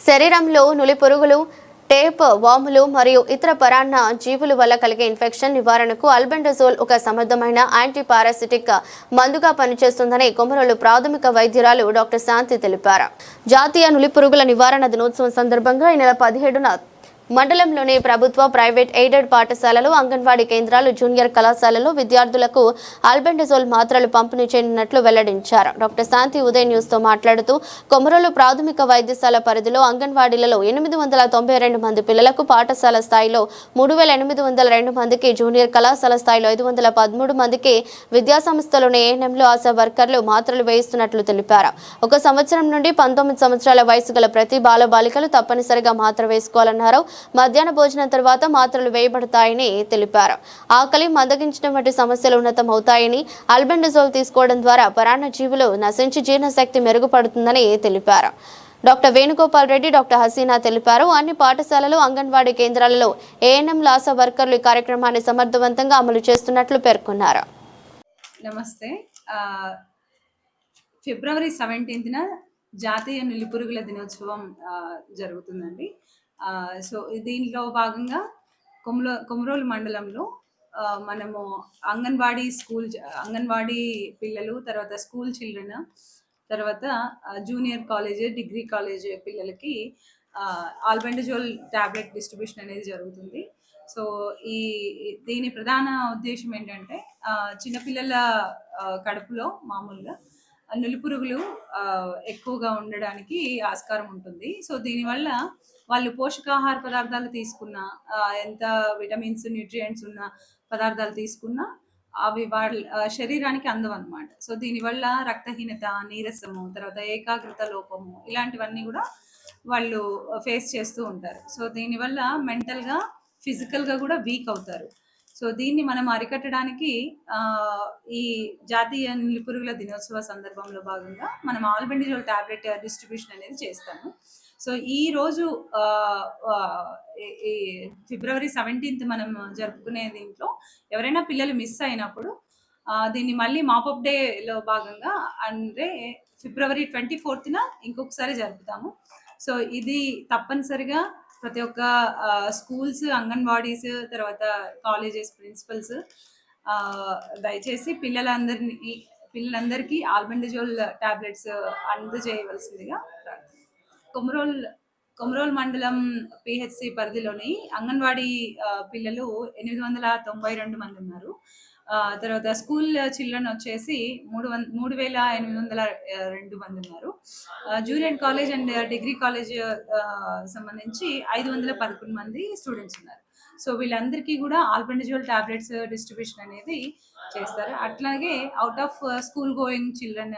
శరీరంలో నులి పురుగులు టేప్ వాములు మరియు ఇతర పరాన్న జీవుల వల్ల కలిగే ఇన్ఫెక్షన్ నివారణకు అల్బెండజోల్ ఒక సమర్థమైన యాంటీపారాసిటిక్ మందుగా పనిచేస్తుందని కొమరోలు ప్రాథమిక వైద్యురాలు డాక్టర్ శాంతి తెలిపారు. జాతీయ నులి పురుగుల నివారణ దినోత్సవం సందర్భంగా ఈ నెల పదిహేడున మండలంలోని ప్రభుత్వ ప్రైవేట్ ఎయిడెడ్ పాఠశాలలు అంగన్వాడీ కేంద్రాలు జూనియర్ కళాశాలలో విద్యార్థులకు ఆల్బెండజోల్ మాత్రలు పంపిణీ చేయనున్నట్లు వెల్లడించారు. డాక్టర్ శాంతి ఉదయ్ న్యూస్తో మాట్లాడుతూ కొమరలు ప్రాథమిక వైద్యశాల పరిధిలో అంగన్వాడీలలో ఎనిమిది వందల తొంభై రెండు మంది పిల్లలకు పాఠశాల స్థాయిలో మూడు వేల ఎనిమిది వందల రెండు మందికి జూనియర్ కళాశాల స్థాయిలో ఐదు వందల పదమూడు మందికి విద్యాసంస్థలోని ఏఎన్ఎంలో ఆశా వర్కర్లు మాత్రలు వేయిస్తున్నట్లు తెలిపారు. ఒక సంవత్సరం నుండి పంతొమ్మిది సంవత్సరాల వయసు గల ప్రతి బాలబాలికలు తప్పనిసరిగా మాత్ర వేసుకోవాలన్నారు. మధ్యాహ్న భోజనం తర్వాత మాత్రలు వేయబడతాయని తెలిపారు. ఆకలి మందగించడం వంటి సమస్యలు ఉన్నతమవుతాయని అల్బెండజోల్ తీసుకోవడం ద్వారా పరాన్న జీవులు నశించి జీర్ణశక్తి మెరుగుపడుతుందని తెలిపారు. డాక్టర్ వేణుగోపాల్ రెడ్డి డాక్టర్ హసీనా తెలిపారు. అన్ని పాఠశాలలు అంగన్వాడీ కేంద్రాలలో ఏఎన్ఎం లాసా వర్కర్లు ఈ కార్యక్రమాన్ని సమర్థవంతంగా అమలు చేస్తున్నట్లు పేర్కొన్నారు. నమస్తే. ఫిబ్రవరి సెవెంటీన్త్న జాతీయ నులిపురుగుల దినోత్సవం జరుగుతుందండి. సో దీనిలో భాగంగా కొమరో కొమరోలు మండలంలో మనము అంగన్వాడీ స్కూల్ అంగన్వాడీ పిల్లలు తర్వాత స్కూల్ చిల్డ్రన్ తర్వాత జూనియర్ కాలేజ్ డిగ్రీ కాలేజ్ పిల్లలకి ఆల్బెండజోల్ టాబ్లెట్ డిస్ట్రిబ్యూషన్ అనేది జరుగుతుంది. సో ఈ దీని ప్రధాన ఉద్దేశం ఏంటంటే చిన్నపిల్లల కడుపులో మామూలుగా నులిపురుగులు ఎక్కువగా ఉండడానికి ఆస్కారం ఉంటుంది. సో దీనివల్ల వాళ్ళు పోషకాహార పదార్థాలు తీసుకున్న ఎంత విటమిన్స్ న్యూట్రియంట్స్ ఉన్న పదార్థాలు తీసుకున్నా అవి వాళ్ళ శరీరానికి అందవన్నమాట. సో దీనివల్ల రక్తహీనత నీరసము తర్వాత ఏకాగ్రత లోపము ఇలాంటివన్నీ కూడా వాళ్ళు ఫేస్ చేస్తూ ఉంటారు. సో దీనివల్ల మెంటల్గా ఫిజికల్గా కూడా వీక్ అవుతారు. సో దీన్ని మనం అరికట్టడానికి ఆ, ఈ జాతీయ నిలుపురుగుల దినోత్సవ సందర్భంలో భాగంగా మనం ఆల్బెండిజోల్ టాబ్లెట్ డిస్ట్రిబ్యూషన్ అనేది చేస్తాము. సో ఈ రోజు ఈ- ఫిబ్రవరి సెవెంటీన్త్ మనం జరుపుకునే దీంట్లో ఎవరైనా పిల్లలు మిస్ అయినప్పుడు దీన్ని మళ్ళీ మాపప్ డేలో భాగంగా అంటే ఫిబ్రవరి ట్వంటీ ఫోర్త్న ఇంకొకసారి జరుపుతాము. సో ఇది తప్పనిసరిగా ప్రతి ఒక్క స్కూల్స్ అంగన్వాడీస్ తర్వాత కాలేజెస్ ప్రిన్సిపల్స్ దయచేసి పిల్లలందరినీ పిల్లలందరికీ ఆల్బెండజోల్ టాబ్లెట్స్ అందజేయవలసిందిగా కొమరోల్ కొమరోల్ మండలం పిహెచ్సి పరిధిలోని అంగన్వాడీ పిల్లలు ఎనిమిది వందల తొంభై రెండు మంది ఉన్నారు. తర్వాత స్కూల్ చిల్డ్రన్ వచ్చేసి మూడు వంద మూడు వేల ఎనిమిది వందల రెండు మంది ఉన్నారు. ఆ, junior college and degree college ఆ, సంబంధించి ఐదు వందల పదకొండు మంది స్టూడెంట్స్ ఉన్నారు. సో వీళ్ళందరికీ కూడా ఆల్బెండజోల్ టాబ్లెట్స్ డిస్ట్రిబ్యూషన్ అనేది చేస్తారు. అట్లాగే out of school going children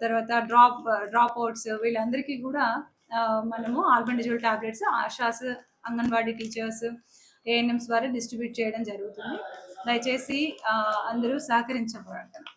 తర్వాత డ్రాప్ డ్రాప్ అవుట్స్ వీళ్ళందరికీ కూడా మనము albendazole tablets ASHAs anganwadi teachers ANMs ద్వారా డిస్ట్రిబ్యూట్ చేయడం జరుగుతుంది. దయచేసి ఆ, అందరూ సహకరించబడతాను